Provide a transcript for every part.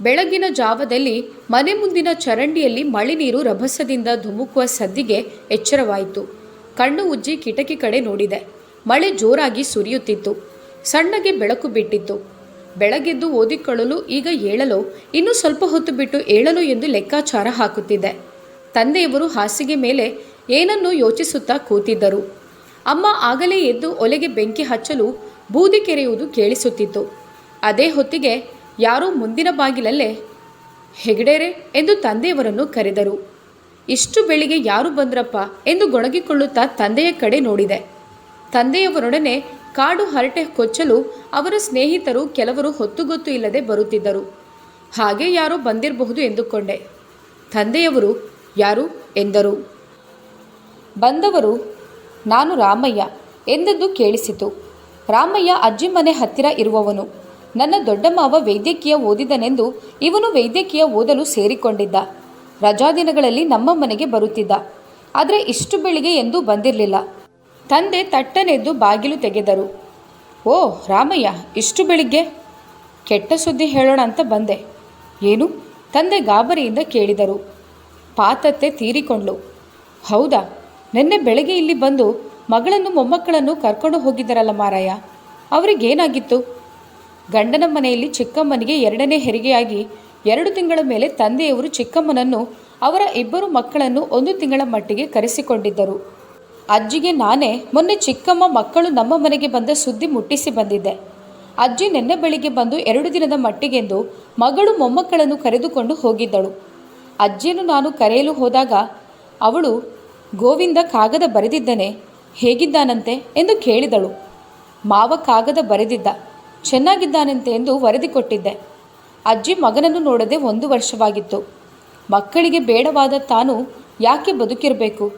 ಬೆಳಗಿನ ಜಾವದಲ್ಲಿ ಮನೆ ಮುಂದಿನ ಚರಂಡಿಯಲ್ಲಿ ಮಳೆ ನೀರು ರಭಸದಿಂದ ಧುಮುಕುವ ಸದ್ದಿಗೆ ಎಚ್ಚರವಾಯಿತು. ಕಣ್ಣು ಉಜ್ಜಿ ಕಿಟಕಿ ಕಡೆ ನೋಡಿದೆ. ಮಳೆ ಜೋರಾಗಿ ಸುರಿಯುತ್ತಿತ್ತು. ಸಣ್ಣಗೆ ಬೆಳಕು ಬಿಟ್ಟಿತ್ತು. ಬೆಳಗೆದ್ದು ಓದಿಕೊಳ್ಳಲು ಈಗ ಏಳಲು, ಇನ್ನೂ ಸ್ವಲ್ಪ ಹೊತ್ತು ಬಿಟ್ಟು ಏಳಲು ಎಂದು ಲೆಕ್ಕಾಚಾರ ಹಾಕುತ್ತಿದ್ದೆ. ತಂದೆಯವರು ಹಾಸಿಗೆ ಮೇಲೆ ಏನನ್ನೂ ಯೋಚಿಸುತ್ತಾ ಕೂತಿದ್ದರು. ಅಮ್ಮ ಆಗಲೇ ಎದ್ದು ಒಲೆಗೆ ಬೆಂಕಿ ಹಚ್ಚಲು ಬೂದಿ ಕೆರೆಯುವುದು ಕೇಳಿಸುತ್ತಿತ್ತು. ಅದೇ ಹೊತ್ತಿಗೆ ಯಾರೋ ಮುಂದಿನ ಬಾಗಿಲಲ್ಲೇ ಹೆಗಡೇರೆ ಎಂದು ತಂದೆಯವರನ್ನು ಕರೆದರು. ಇಷ್ಟು ಬೆಳಿಗ್ಗೆ ಯಾರು ಬಂದ್ರಪ್ಪ ಎಂದು ಗೊಣಗಿಕೊಳ್ಳುತ್ತಾ ತಂದೆಯ ಕಡೆ ನೋಡಿದೆ. ತಂದೆಯವರೊಡನೆ ಕಾಡು ಹರಟೆ ಕೊಚ್ಚಲು ಅವರ ಸ್ನೇಹಿತರು ಕೆಲವರು ಹೊತ್ತುಗೊತ್ತು ಇಲ್ಲದೆ ಬರುತ್ತಿದ್ದರು. ಹಾಗೆ ಯಾರೋ ಬಂದಿರಬಹುದು ಎಂದುಕೊಂಡೆ. ತಂದೆಯವರು, ಯಾರು? ಎಂದರು. ಬಂದವರು, ನಾನು ರಾಮಯ್ಯ ಎಂದದ್ದು ಕೇಳಿಸಿತು. ರಾಮಯ್ಯ ಅಜ್ಜಿ ಮನೆ ಹತ್ತಿರ ಇರುವವನು. ನನ್ನ ದೊಡ್ಡ ಮಾವ ವೈದ್ಯಕೀಯ ಓದಿದನೆಂದು ಇವನು ವೈದ್ಯಕೀಯ ಓದಲು ಸೇರಿಕೊಂಡಿದ್ದ. ರಜಾದಿನಗಳಲ್ಲಿ ನಮ್ಮ ಮನೆಗೆ ಬರುತ್ತಿದ್ದ. ಆದರೆ ಇಷ್ಟು ಬೆಳಿಗ್ಗೆ ಎಂದೂ ಬಂದಿರಲಿಲ್ಲ. ತಂದೆ ತಟ್ಟನೆದ್ದು ಬಾಗಿಲು ತೆಗೆದರು. ಓ ರಾಮಯ್ಯ, ಇಷ್ಟು ಬೆಳಿಗ್ಗೆ? ಕೆಟ್ಟ ಸುದ್ದಿ ಹೇಳೋಣ ಅಂತ ಬಂದೆ. ಏನು? ತಂದೆ ಗಾಬರಿಯಿಂದ ಕೇಳಿದರು. ಪಾತತ್ತೆ ತೀರಿಕೊಂಡ್ಳು. ಹೌದಾ? ನಿನ್ನೆ ಬೆಳಗ್ಗೆ ಇಲ್ಲಿ ಬಂದು ಮಗಳನ್ನು ಮೊಮ್ಮಕ್ಕಳನ್ನು ಕರ್ಕೊಂಡು ಹೋಗಿದ್ದಾರಲ್ಲ ಮಾರಾಯ. ಅವರಿಗೇನಾಗಿತ್ತು? ಗಂಡನ ಮನೆಯಲ್ಲಿ ಚಿಕ್ಕಮ್ಮನಿಗೆ ಎರಡನೇ ಹೆರಿಗೆಯಾಗಿ ಎರಡು ತಿಂಗಳ ಮೇಲೆ ತಂದೆಯವರು ಚಿಕ್ಕಮ್ಮನನ್ನು ಅವರ ಇಬ್ಬರು ಮಕ್ಕಳನ್ನು ಒಂದು ತಿಂಗಳ ಮಟ್ಟಿಗೆ ಕರೆಸಿಕೊಂಡಿದ್ದರು. ಅಜ್ಜಿಗೆ ನಾನೇ, ಮೊನ್ನೆ ಚಿಕ್ಕಮ್ಮ ಮಕ್ಕಳು ನಮ್ಮ ಮನೆಗೆ ಬಂದ ಸುದ್ದಿ ಮುಟ್ಟಿಸಿ ಬಂದಿದ್ದೆ. ಅಜ್ಜಿ ನಿನ್ನೆ ಬೆಳಿಗ್ಗೆ ಬಂದು ಎರಡು ದಿನದ ಮಟ್ಟಿಗೆಂದು ಮಗಳು ಮೊಮ್ಮಕ್ಕಳನ್ನು ಕರೆದುಕೊಂಡು ಹೋಗಿದ್ದಳು. ಅಜ್ಜಿಯನ್ನು ನಾನು ಕರೆಯಲು ಹೋದಾಗ, ಅವಳು, ಗೋವಿಂದ ಕಾಗದ ಬರೆದಿದ್ದನೆ, ಹೇಗಿದ್ದಾನಂತೆ? ಎಂದು ಕೇಳಿದಳು. ಮಾವ ಕಾಗದ ಬರೆದಿದ್ದ. ಚೆನ್ನಾಗಿದ್ದಾನಂತೆ ಎಂದು ವರದಿ ಕೊಟ್ಟಿದ್ದೆ. ಅಜ್ಜಿ ಮಗನನ್ನು ನೋಡದೆ ಒಂದು ವರ್ಷವಾಗಿತ್ತು. ಮಕ್ಕಳಿಗೆ ಬೇಡವಾದ ತಾನು ಯಾಕೆ ಬದುಕಿರಬೇಕು?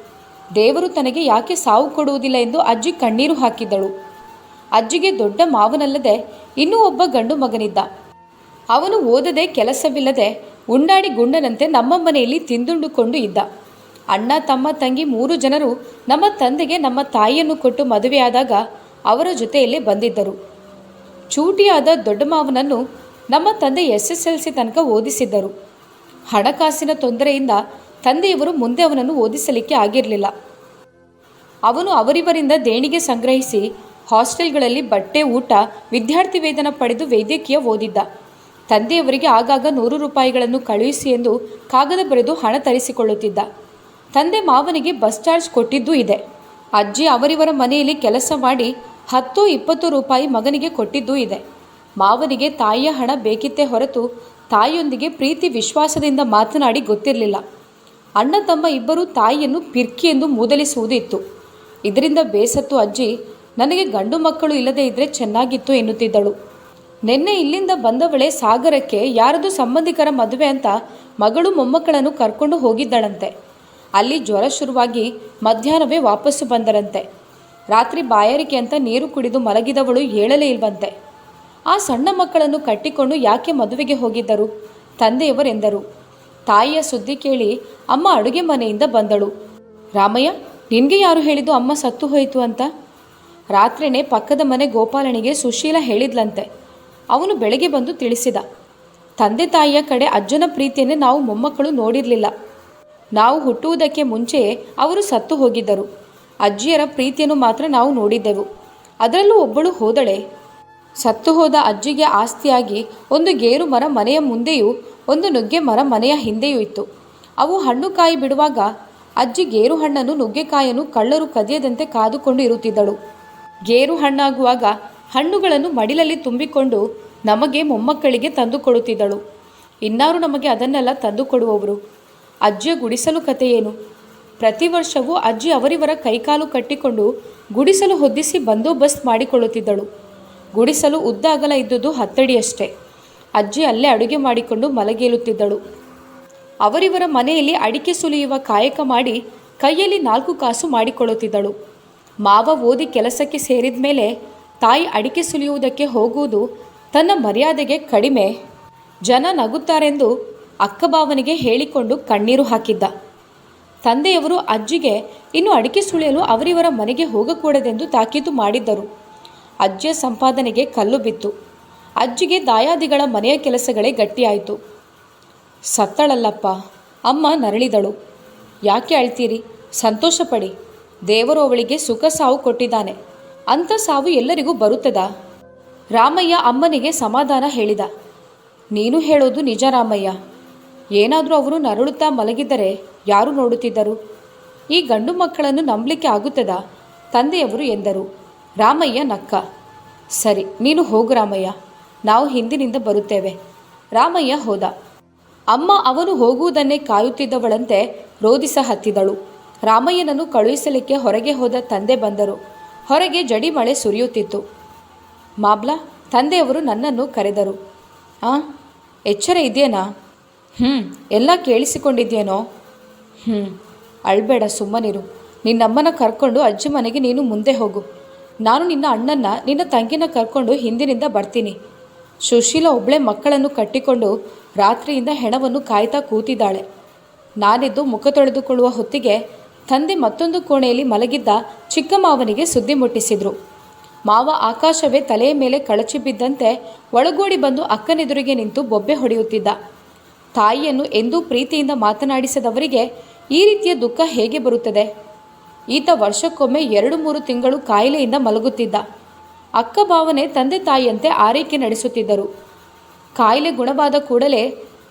ದೇವರು ತನಗೆ ಯಾಕೆ ಸಾವು ಕೊಡುವುದಿಲ್ಲ ಎಂದು ಅಜ್ಜಿ ಕಣ್ಣೀರು ಹಾಕಿದ್ದಳು. ಅಜ್ಜಿಗೆ ದೊಡ್ಡ ಮಾವನಲ್ಲದೆ ಇನ್ನೂ ಒಬ್ಬ ಗಂಡು ಮಗನಿದ್ದ. ಅವನು ಓದದೆ ಕೆಲಸವಿಲ್ಲದೆ ಉಂಡಾಡಿ ಗುಂಡನಂತೆ ನಮ್ಮ ಮನೆಯಲ್ಲಿ ತಿಂದುಂಡುಕೊಂಡು ಇದ್ದ. ಅಣ್ಣ, ತಮ್ಮ, ತಂಗಿ ಮೂರು ಜನರು ನಮ್ಮ ತಂದೆಗೆ ನಮ್ಮ ತಾಯಿಯನ್ನು ಕೊಟ್ಟು ಮದುವೆಯಾದಾಗ ಅವರ ಜೊತೆಯಲ್ಲೇ ಬಂದಿದ್ದರು. ಚೂಟಿಯಾದ ದೊಡ್ಡ ಮಾವನನ್ನು ನಮ್ಮ ತಂದೆ ಎಸ್ ಎಸ್ ಎಲ್ ಸಿ ತನಕ ಓದಿಸಿದ್ದರು. ಹಣಕಾಸಿನ ತೊಂದರೆಯಿಂದ ತಂದೆಯವರು ಮುಂದೆ ಅವನನ್ನು ಓದಿಸಲಿಕ್ಕೆ ಆಗಿರಲಿಲ್ಲ. ಅವನು ಅವರಿವರಿಂದ ದೇಣಿಗೆ ಸಂಗ್ರಹಿಸಿ ಹಾಸ್ಟೆಲ್ಗಳಲ್ಲಿ ಬಟ್ಟೆ, ಊಟ, ವಿದ್ಯಾರ್ಥಿ ವೇತನ ಪಡೆದು ವೈದ್ಯಕೀಯ ಓದಿದ್ದ. ತಂದೆಯವರಿಗೆ ಆಗಾಗ ನೂರು ರೂಪಾಯಿಗಳನ್ನು ಕಳುಹಿಸಿ ಎಂದು ಕಾಗದ ಬರೆದು ಹಣ ತರಿಸಿಕೊಳ್ಳುತ್ತಿದ್ದ. ತಂದೆ ಮಾವನಿಗೆ ಬಸ್ ಚಾರ್ಜ್ ಕೊಟ್ಟಿದ್ದೂ ಇದೆ. ಅಜ್ಜಿ ಅವರಿವರ ಮನೆಯಲ್ಲಿ ಕೆಲಸ ಮಾಡಿ ಹತ್ತು ಇಪ್ಪತ್ತು ರೂಪಾಯಿ ಮಗನಿಗೆ ಕೊಟ್ಟಿದ್ದೂ ಇದೆ. ಮಾವನಿಗೆ ತಾಯಿಯ ಹಣ ಬೇಕಿತ್ತೇ ಹೊರತು ತಾಯಿಯೊಂದಿಗೆ ಪ್ರೀತಿ ವಿಶ್ವಾಸದಿಂದ ಮಾತನಾಡಿ ಗೊತ್ತಿರಲಿಲ್ಲ. ಅಣ್ಣ ತಮ್ಮ ಇಬ್ಬರು ತಾಯಿಯನ್ನು ಪಿರ್ಕಿ ಎಂದು ಮೂದಲಿಸುವುದು ಇತ್ತು ಇದರಿಂದ ಬೇಸತ್ತು ಅಜ್ಜಿ, ನನಗೆ ಗಂಡು ಮಕ್ಕಳು ಇಲ್ಲದೇ ಇದ್ದರೆ ಚೆನ್ನಾಗಿತ್ತು ಎನ್ನುತ್ತಿದ್ದಳು. ನಿನ್ನೆ ಇಲ್ಲಿಂದ ಬಂದವಳೆ ಸಾಗರಕ್ಕೆ ಯಾರದು ಸಂಬಂಧಿಕರ ಮದುವೆ ಅಂತ ಮಗಳು ಮೊಮ್ಮಕ್ಕಳನ್ನು ಕರ್ಕೊಂಡು ಹೋಗಿದ್ದಳಂತೆ. ಅಲ್ಲಿ ಜ್ವರ ಶುರುವಾಗಿ ಮಧ್ಯಾಹ್ನವೇ ವಾಪಸ್ಸು ಬಂದರಂತೆ. ರಾತ್ರಿ ಬಾಯಾರಿಕೆ ಅಂತ ನೀರು ಕುಡಿದು ಮಲಗಿದವಳು ಹೇಳಲೇ ಇಲ್ವಂತೆ. ಆ ಸಣ್ಣ ಮಕ್ಕಳನ್ನು ಕಟ್ಟಿಕೊಂಡು ಯಾಕೆ ಮದುವೆಗೆ ಹೋಗಿದ್ದರು? ತಂದೆಯವರೆಂದರು ತಾಯಿಯ ಸುದ್ದಿ ಕೇಳಿ ಅಮ್ಮ ಅಡುಗೆ ಮನೆಯಿಂದ ಬಂದಳು. ರಾಮಯ್ಯ, ನಿನಗೆ ಯಾರು ಹೇಳಿದ್ದು ಅಮ್ಮ ಸತ್ತು ಹೋಯಿತು ಅಂತ? ರಾತ್ರಿನೇ ಪಕ್ಕದ ಮನೆ ಗೋಪಾಲನಿಗೆ ಸುಶೀಲ ಹೇಳಿದ್ಲಂತೆ. ಅವನು ಬೆಳಗ್ಗೆ ಬಂದು ತಿಳಿಸಿದ. ತಂದೆ ತಾಯಿಯ ಕಡೆ ಅಜ್ಜನ ಪ್ರೀತಿಯನ್ನೇ ನಾವು ಮೊಮ್ಮಕ್ಕಳು ನೋಡಿರಲಿಲ್ಲ. ನಾವು ಹುಟ್ಟುವುದಕ್ಕೆ ಮುಂಚೆಯೇ ಅವರು ಸತ್ತು ಹೋಗಿದ್ದರು. ಅಜ್ಜಿಯರ ಪ್ರೀತಿಯನ್ನು ಮಾತ್ರ ನಾವು ನೋಡಿದ್ದೆವು. ಅದರಲ್ಲೂ ಒಬ್ಬಳು ಹೋದಳೆ. ಸತ್ತು ಹೋದ ಅಜ್ಜಿಗೆ ಆಸ್ತಿಯಾಗಿ ಒಂದು ಗೇರು ಮರ ಮನೆಯ ಮುಂದೆಯೂ ಒಂದು ನುಗ್ಗೆ ಮರ ಮನೆಯ ಹಿಂದೆಯೂ ಇತ್ತು. ಅವು ಹಣ್ಣು ಕಾಯಿ ಬಿಡುವಾಗ ಅಜ್ಜಿ ಗೇರು ಹಣ್ಣನ್ನು ನುಗ್ಗೆಕಾಯನ್ನು ಕಳ್ಳರು ಕದಿಯದಂತೆ ಕಾದುಕೊಂಡು ಇರುತ್ತಿದ್ದಳು. ಗೇರು ಹಣ್ಣಾಗುವಾಗ ಹಣ್ಣುಗಳನ್ನು ಮಡಿಲಲ್ಲಿ ತುಂಬಿಕೊಂಡು ನಮಗೆ ಮೊಮ್ಮಕ್ಕಳಿಗೆ ತಂದುಕೊಡುತ್ತಿದ್ದಳು ಇನ್ನಾರು ನಮಗೆ ಅದನ್ನೆಲ್ಲ ತಂದುಕೊಡುವವರು ಅಜ್ಜಿಯ ಗುಡಿಸಲು ಕಥೆಯೇನು? ಪ್ರತಿ ವರ್ಷವೂ ಅಜ್ಜಿ ಅವರಿವರ ಕೈಕಾಲು ಕಟ್ಟಿಕೊಂಡು ಗುಡಿಸಲು ಹೊದ್ದಿಸಿ ಬಂದೋಬಸ್ತ್ ಮಾಡಿಕೊಳ್ಳುತ್ತಿದ್ದಳು. ಗುಡಿಸಲು ಉದ್ದ ಅಗಲ ಇದ್ದುದು ಹತ್ತಡಿಯಷ್ಟೇ. ಅಜ್ಜಿ ಅಲ್ಲೇ ಅಡುಗೆ ಮಾಡಿಕೊಂಡು ಮಲಗೇಲುತ್ತಿದ್ದಳು. ಅವರಿವರ ಮನೆಯಲ್ಲಿ ಅಡಿಕೆ ಸುಲಿಯುವ ಕಾಯಕ ಮಾಡಿ ಕೈಯಲ್ಲಿ ನಾಲ್ಕು ಕಾಸು ಮಾಡಿಕೊಳ್ಳುತ್ತಿದ್ದಳು. ಮಾವ ಓದಿ ಕೆಲಸಕ್ಕೆ ಸೇರಿದ ಮೇಲೆ ತಾಯಿ ಅಡಿಕೆ ಸುಲಿಯುವುದಕ್ಕೆ ಹೋಗುವುದು ತನ್ನ ಮರ್ಯಾದೆಗೆ ಕಡಿಮೆ. ಜನ ನಗುತ್ತಾರೆಂದು ಅಕ್ಕಬಾವನಿಗೆ ಹೇಳಿಕೊಂಡು ಕಣ್ಣೀರು ಹಾಕಿದ್ದ. ತಂದೆಯವರು ಅಜ್ಜಿಗೆ, ಇನ್ನು ಅಡಿಕೆ ಸುಳಿಯಲು ಅವರಿವರ ಮನೆಗೆ ಹೋಗಕೂಡದೆಂದು ತಾಕೀತು ಮಾಡಿದ್ದರು. ಅಜ್ಜಿಯ ಸಂಪಾದನೆಗೆ ಕಲ್ಲು ಬಿತ್ತು. ಅಜ್ಜಿಗೆ ದಾಯಾದಿಗಳ ಮನೆಯ ಕೆಲಸಗಳೇ ಗಟ್ಟಿಯಾಯಿತು. ಸತ್ತಳಲ್ಲಪ್ಪ, ಅಮ್ಮ ನರಳಿದಳು. ಯಾಕೆ ಅಳ್ತೀರಿ? ಸಂತೋಷಪಡಿ. ದೇವರು ಅವಳಿಗೆ ಸುಖ ಸಾವು ಕೊಟ್ಟಿದ್ದಾನೆ. ಅಂಥ ಸಾವು ಎಲ್ಲರಿಗೂ ಬರುತ್ತದಾ? ರಾಮಯ್ಯ ಅಮ್ಮನಿಗೆ ಸಮಾಧಾನ ಹೇಳಿದ. ನೀನು ಹೇಳೋದು ನಿಜ ರಾಮಯ್ಯ. ಏನಾದರೂ ಅವರು ನರಳುತ್ತಾ ಮಲಗಿದ್ದರೆ ಯಾರು ನೋಡುತ್ತಿದ್ದರು? ಈ ಗಂಡು ಮಕ್ಕಳನ್ನು ನಂಬಲಿಕ್ಕೆ ಆಗುತ್ತದಾ? ತಂದೆಯವರು ಎಂದರು. ರಾಮಯ್ಯ ನಕ್ಕ. ಸರಿ, ನೀನು ಹೋಗು ರಾಮಯ್ಯ. ನಾವು ಹಿಂದಿನಿಂದ ಬರುತ್ತೇವೆ. ರಾಮಯ್ಯ ಹೋದ. ಅಮ್ಮ ಅವನು ಹೋಗುವುದನ್ನೇ ಕಾಯುತ್ತಿದ್ದವಳಂತೆ ರೋದಿಸ ಹತ್ತಿದಳು. ರಾಮಯ್ಯನನ್ನು ಕಳುಹಿಸಲಿಕ್ಕೆ ಹೊರಗೆ ಹೋದ ತಂದೆ ಬಂದರು. ಹೊರಗೆ ಜಡಿ ಮಳೆ ಸುರಿಯುತ್ತಿತ್ತು. ಮಾಬ್ಲಾ, ತಂದೆಯವರು ನನ್ನನ್ನು ಕರೆದರು. ಆ, ಎಚ್ಚರ ಇದೆಯೇನಾ? ಹ್ಞೂ ಎಲ್ಲ ಕೇಳಿಸಿಕೊಂಡಿದ್ಯೇನೋ? ಹ್ಞೂ ಅಳ್ಬೇಡ ಸುಮ್ಮನಿರು. ನಿನ್ನಮ್ಮನ ಕರ್ಕೊಂಡು ಅಜ್ಜಿ ಮನೆಗೆ ನೀನು ಮುಂದೆ ಹೋಗು. ನಾನು ನಿನ್ನ ಅಣ್ಣನ ನಿನ್ನ ತಂಗಿನ ಕರ್ಕೊಂಡು ಹಿಂದಿನಿಂದ ಬರ್ತೀನಿ. ಸುಶೀಲ ಒಬ್ಬಳೆ ಮಕ್ಕಳನ್ನು ಕಟ್ಟಿಕೊಂಡು ರಾತ್ರಿಯಿಂದ ಹೆಣವನ್ನು ಕಾಯ್ತಾ ಕೂತಿದ್ದಾಳೆ. ನಾನಿದ್ದು ಮುಖ ತೊಳೆದುಕೊಳ್ಳುವ ಹೊತ್ತಿಗೆ ತಂದೆ ಮತ್ತೊಂದು ಕೋಣೆಯಲ್ಲಿ ಮಲಗಿದ್ದ ಚಿಕ್ಕ ಮಾವನಿಗೆ ಸುದ್ದಿ ಮುಟ್ಟಿಸಿದ್ರು. ಮಾವ ಆಕಾಶವೇ ತಲೆಯ ಮೇಲೆ ಕಳಚಿ ಬಿದ್ದಂತೆ ಒಳಗೋಡಿ ಬಂದು ಅಕ್ಕನೆದುರಿಗೆ ನಿಂತು ಬೊಬ್ಬೆ ಹೊಡೆಯುತ್ತಿದ್ದ. ತಾಯಿಯನ್ನು ಎಂದೂ ಪ್ರೀತಿಯಿಂದ ಮಾತನಾಡಿಸದವರಿಗೆ ಈ ರೀತಿಯ ದುಃಖ ಹೇಗೆ ಬರುತ್ತದೆ? ಈತ ವರ್ಷಕ್ಕೊಮ್ಮೆ ಎರಡು ಮೂರು ತಿಂಗಳು ಕಾಯಿಲೆಯಿಂದ ಮಲಗುತ್ತಿದ್ದ. ಅಕ್ಕ ಭಾವನೆ ತಂದೆ ತಾಯಿಯಂತೆ ಆರೈಕೆ ನಡೆಸುತ್ತಿದ್ದರು. ಕಾಯಿಲೆ ಗುಣವಾದ ಕೂಡಲೇ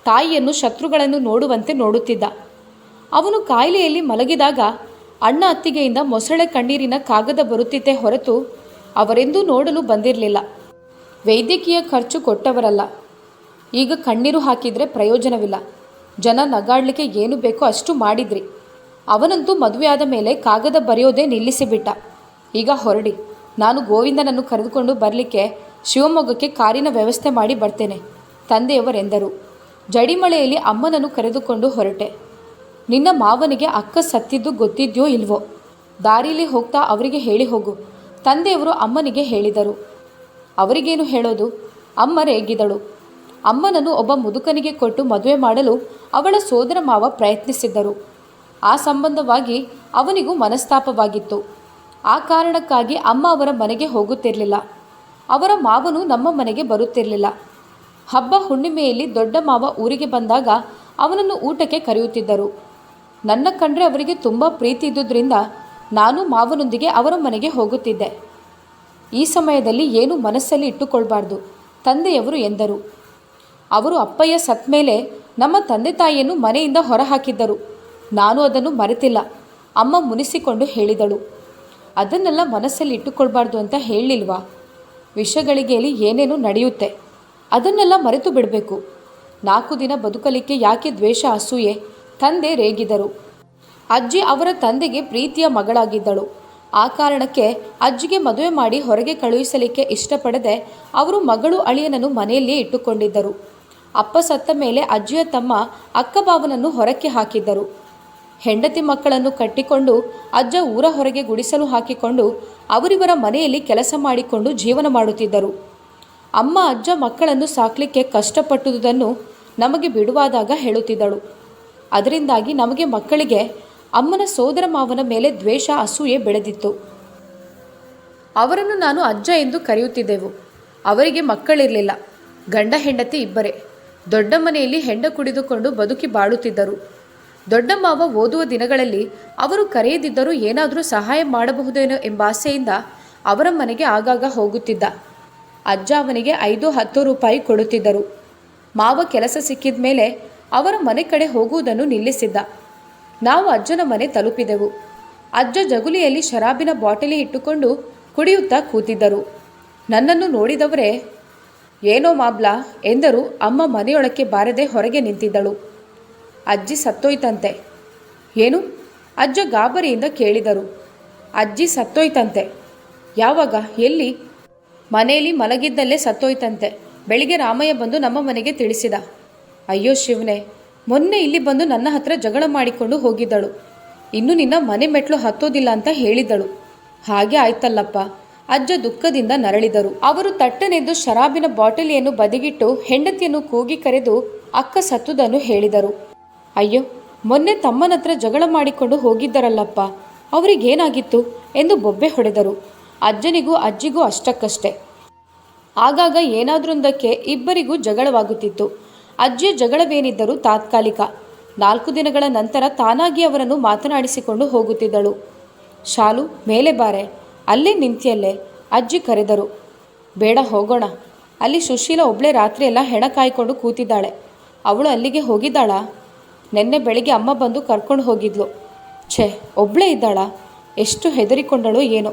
ತಾಯಿಯನ್ನು ಶತ್ರುಗಳನ್ನು ನೋಡುವಂತೆ ನೋಡುತ್ತಿದ್ದ. ಅವನು ಕಾಯಿಲೆಯಲ್ಲಿ ಮಲಗಿದಾಗ ಅಣ್ಣ ಅತ್ತಿಗೆಯಿಂದ ಮೊಸಳೆ ಕಣ್ಣೀರಿನ ಕಾಗದ ಬರುತ್ತಿತ್ತೆ ಹೊರತು ಅವರೆಂದೂ ನೋಡಲು ಬಂದಿರಲಿಲ್ಲ. ವೈದ್ಯಕೀಯ ಖರ್ಚು ಕೊಟ್ಟವರಲ್ಲ. ಈಗ ಕಣ್ಣೀರು ಹಾಕಿದರೆ ಪ್ರಯೋಜನವಿಲ್ಲ. ಜನ ನಗಾಡ್ಲಿಕ್ಕೆ ಏನು ಬೇಕೋ ಅಷ್ಟು ಮಾಡಿದ್ರಿ. ಅವನಂತೂ ಮದುವೆಯಾದ ಮೇಲೆ ಕಾಗದ ಬರೆಯೋದೇ ನಿಲ್ಲಿಸಿಬಿಟ್ಟ. ಈಗ ಹೊರಡಿ. ನಾನು ಗೋವಿಂದನನ್ನು ಕರೆದುಕೊಂಡು ಬರಲಿಕ್ಕೆ ಶಿವಮೊಗ್ಗಕ್ಕೆ ಕಾರಿನ ವ್ಯವಸ್ಥೆ ಮಾಡಿ ಬರ್ತೇನೆ. ತಂದೆಯವರೆಂದರು. ಜಡಿಮಳೆಯಲ್ಲಿ ಅಮ್ಮನನ್ನು ಕರೆದುಕೊಂಡು ಹೊರಟೆ. ನಿನ್ನ ಮಾವನಿಗೆ ಅಕ್ಕ ಸತ್ತಿದ್ದು ಗೊತ್ತಿದ್ಯೋ ಇಲ್ವೋ? ದಾರಿಲಿ ಹೋಗ್ತಾ ಅವರಿಗೆ ಹೇಳಿ ಹೋಗು. ತಂದೆಯವರು ಅಮ್ಮನಿಗೆ ಹೇಳಿದರು. ಅವರಿಗೇನು ಹೇಳೋದು? ಅಮ್ಮ ರೇಗಿದಳು. ಅಮ್ಮನನ್ನು ಒಬ್ಬ ಮುದುಕನಿಗೆ ಕೊಟ್ಟು ಮದುವೆ ಮಾಡಲು ಅವಳ ಸೋದರ ಮಾವ ಪ್ರಯತ್ನಿಸಿದ್ದರು. ಆ ಸಂಬಂಧವಾಗಿ ಅವನಿಗೂ ಮನಸ್ತಾಪವಾಗಿತ್ತು. ಆ ಕಾರಣಕ್ಕಾಗಿ ಅಮ್ಮ ಅವರ ಮನೆಗೆ ಹೋಗುತ್ತಿರಲಿಲ್ಲ. ಅವರ ಮಾವನು ನಮ್ಮ ಮನೆಗೆ ಬರುತ್ತಿರಲಿಲ್ಲ. ಹಬ್ಬ ಹುಣ್ಣಿಮೆಯಲ್ಲಿ ದೊಡ್ಡ ಮಾವ ಊರಿಗೆ ಬಂದಾಗ ಅವನನ್ನು ಊಟಕ್ಕೆ ಕರೆಯುತ್ತಿದ್ದರು. ನನ್ನ ಕಂಡ್ರೆ ಅವರಿಗೆ ತುಂಬ ಪ್ರೀತಿ ಇದ್ದುದರಿಂದ ನಾನು ಮಾವನೊಂದಿಗೆ ಅವರ ಮನೆಗೆ ಹೋಗುತ್ತಿದ್ದೆ. ಈ ಸಮಯದಲ್ಲಿ ಏನು ಮನಸ್ಸಲ್ಲಿ ಇಟ್ಟುಕೊಳ್ಬಾರ್ದು, ತಂದೆಯವರು ಎಂದರು. ಅವರು ಅಪ್ಪಯ್ಯ ಸತ್ ಮೇಲೆ ನಮ್ಮ ತಂದೆ ತಾಯಿಯನ್ನು ಮನೆಯಿಂದ ಹೊರಹಾಕಿದ್ದರು. ನಾನು ಅದನ್ನು ಮರೆತಿಲ್ಲ. ಅಮ್ಮ ಮುನಿಸಿಕೊಂಡು ಹೇಳಿದಳು. ಅದನ್ನೆಲ್ಲ ಮನಸ್ಸಲ್ಲಿ ಇಟ್ಟುಕೊಳ್ಬಾರ್ದು ಅಂತ ಹೇಳಲಿಲ್ವಾ ವಿಷಗಳಿಗೆಯಲ್ಲಿ ಏನೇನೋ ನಡೆಯುತ್ತೆ. ಅದನ್ನೆಲ್ಲ ಮರೆತು ಬಿಡಬೇಕು. ನಾಲ್ಕು ದಿನ ಬದುಕಲಿಕ್ಕೆ ಯಾಕೆ ದ್ವೇಷ ಅಸೂಯೆ? ತಂದೆ ರೇಗಿದರು. ಅಜ್ಜಿ ಅವರ ತಂದೆಗೆ ಪ್ರೀತಿಯ ಮಗಳಾಗಿದ್ದಳು. ಆ ಕಾರಣಕ್ಕೆ ಅಜ್ಜಿಗೆ ಮದುವೆ ಮಾಡಿ ಹೊರಗೆ ಕಳುಹಿಸಲಿಕ್ಕೆ ಇಷ್ಟಪಡದೆ ಅವರು ಮಗಳು ಅಳಿಯನನ್ನು ಮನೆಯಲ್ಲಿಯೇ ಇಟ್ಟುಕೊಂಡಿದ್ದರು. ಅಪ್ಪ ಸತ್ತ ಮೇಲೆ ಅಜ್ಜಿಯ ತಮ್ಮ ಅಕ್ಕಬಾವನನ್ನು ಹೊರಕ್ಕೆ ಹಾಕಿದ್ದರು. ಹೆಂಡತಿ ಮಕ್ಕಳನ್ನು ಕಟ್ಟಿಕೊಂಡು ಅಜ್ಜ ಊರ ಹೊರಗೆ ಗುಡಿಸಲು ಹಾಕಿಕೊಂಡು ಅವರಿವರ ಮನೆಯಲ್ಲಿ ಕೆಲಸ ಮಾಡಿಕೊಂಡು ಜೀವನ ಮಾಡುತ್ತಿದ್ದರು. ಅಮ್ಮ ಅಜ್ಜ ಮಕ್ಕಳನ್ನು ಸಾಕಲಿಕ್ಕೆ ಕಷ್ಟಪಟ್ಟುದನ್ನು ನಮಗೆ ಬಿಡುವಾದಾಗ ಹೇಳುತ್ತಿದ್ದಳು. ಅದರಿಂದಾಗಿ ನಮಗೆ ಮಕ್ಕಳಿಗೆ ಅಮ್ಮನ ಸೋದರ ಮಾವನ ಮೇಲೆ ದ್ವೇಷ, ಅಸೂಯೆ ಬೆಳೆದಿತ್ತು. ಅವರನ್ನು ನಾನು ಅಜ್ಜ ಎಂದು ಕರೆಯುತ್ತಿದ್ದೆವು. ಅವರಿಗೆ ಮಕ್ಕಳಿರಲಿಲ್ಲ. ಗಂಡ ಹೆಂಡತಿ ಇಬ್ಬರೇ. ದೊಡ್ಡ ಮನೆಯಲ್ಲಿ ಹೆಂಡ ಕುಡಿದುಕೊಂಡು ಬದುಕಿ ಬಾಳುತ್ತಿದ್ದರು. ದೊಡ್ಡ ಮಾವ ಓದುವ ದಿನಗಳಲ್ಲಿ ಅವರು ಕರೆಯದಿದ್ದರೂ ಏನಾದರೂ ಸಹಾಯ ಮಾಡಬಹುದೇನೋ ಎಂಬ ಆಸೆಯಿಂದ ಅವರ ಮನೆಗೆ ಆಗಾಗ ಹೋಗುತ್ತಿದ್ದ. ಅಜ್ಜ ಅವನಿಗೆ ಐದು, ಹತ್ತು ರೂಪಾಯಿ ಕೊಡುತ್ತಿದ್ದರು. ಮಾವ ಕೆಲಸ ಸಿಕ್ಕಿದ ಮೇಲೆ ಅವರ ಮನೆ ಕಡೆ ಹೋಗುವುದನ್ನು ನಿಲ್ಲಿಸಿದ್ದ. ನಾವು ಅಜ್ಜನ ಮನೆ ತಲುಪಿದೆವು. ಅಜ್ಜ ಜಗುಲಿಯಲ್ಲಿ ಶರಾಬಿನ ಬಾಟಲಿ ಇಟ್ಟುಕೊಂಡು ಕುಡಿಯುತ್ತಾ ಕೂತಿದ್ದರು. ನನ್ನನ್ನು ನೋಡಿದವರೇ ಏನೋ ಮಾಬ್ಲಾ, ಎಂದರು. ಅಮ್ಮ ಮನೆಯೊಳಕ್ಕೆ ಬಾರದೆ ಹೊರಗೆ ನಿಂತಿದ್ದಳು. ಅಜ್ಜಿ ಸತ್ತೋಯ್ತಂತೆ. ಏನು? ಅಜ್ಜ ಗಾಬರಿಯಿಂದ ಕೇಳಿದರು. ಅಜ್ಜಿ ಸತ್ತೋಯ್ತಂತೆ. ಯಾವಾಗ? ಎಲ್ಲಿ? ಮನೆಯಲ್ಲಿ ಮಲಗಿದ್ದಲ್ಲೇ ಸತ್ತೋಯ್ತಂತೆ. ಬೆಳಿಗ್ಗೆ ರಾಮಯ್ಯ ಬಂದು ನಮ್ಮ ಮನೆಗೆ ತಿಳಿಸಿದ. ಅಯ್ಯೋ ಶಿವನೇ, ಮೊನ್ನೆ ಇಲ್ಲಿ ಬಂದು ನನ್ನ ಹತ್ರ ಜಗಳ ಮಾಡಿಕೊಂಡು ಹೋಗಿದ್ದಳು. ಇನ್ನು ನಿನ್ನ ಮನೆ ಮೆಟ್ಲು ಹತ್ತೋದಿಲ್ಲ ಅಂತ ಹೇಳಿದ್ದಳು. ಹಾಗೆ ಆಯ್ತಲ್ಲಪ್ಪ. ಅಜ್ಜ ದುಃಖದಿಂದ ನರಳಿದರು. ಅವರು ತಟ್ಟನೆದ್ದು ಶರಾಬಿನ ಬಾಟಲಿಯನ್ನು ಬದಿಗಿಟ್ಟು ಹೆಂಡತಿಯನ್ನು ಕೂಗಿ ಕರೆದು ಅಕ್ಕ ಸತ್ತುದನ್ನು ಹೇಳಿದರು. ಅಯ್ಯೋ, ಮೊನ್ನೆ ತಮ್ಮನತ್ರ ಜಗಳ ಮಾಡಿಕೊಂಡು ಹೋಗಿದ್ದರಲ್ಲಪ್ಪ, ಅವರಿಗೇನಾಗಿತ್ತು ಎಂದು ಬೊಬ್ಬೆ ಹೊಡೆದರು. ಅಜ್ಜನಿಗೂ ಅಜ್ಜಿಗೂ ಅಷ್ಟಕ್ಕಷ್ಟೆ. ಆಗಾಗ ಏನಾದ್ರೊಂದಕ್ಕೆ ಇಬ್ಬರಿಗೂ ಜಗಳವಾಗುತ್ತಿತ್ತು. ಅಜ್ಜಿಯ ಜಗಳವೇನಿದ್ದರೂ ತಾತ್ಕಾಲಿಕ. ನಾಲ್ಕು ದಿನಗಳ ನಂತರ ತಾನಾಗಿ ಅವರನ್ನು ಮಾತನಾಡಿಸಿಕೊಂಡು ಹೋಗುತ್ತಿದ್ದಳು. ಶಾಲು, ಮೇಲೆ ಬಾರೆ. ಅಲ್ಲೇ ನಿಂತಿಯಲ್ಲೇ ಅಜ್ಜಿ ಕರೆದರು, ಬೇಡ ಹೋಗೋಣ. ಅಲ್ಲಿ ಸುಶೀಲ ಒಬ್ಳೆ ರಾತ್ರಿಯೆಲ್ಲ ಹೆಣ ಕಾಯ್ಕೊಂಡು ಕೂತಿದ್ದಾಳೆ. ಅವಳು ಅಲ್ಲಿಗೆ ಹೋಗಿದ್ದಾಳಾ? ನಿನ್ನೆ ಬೆಳಿಗ್ಗೆ ಅಮ್ಮ ಬಂದು ಕರ್ಕೊಂಡು ಹೋಗಿದ್ಲು. ಛೇ, ಒಬ್ಳೆ ಇದ್ದಾಳಾ? ಎಷ್ಟು ಹೆದರಿಕೊಂಡಳು ಏನೋ.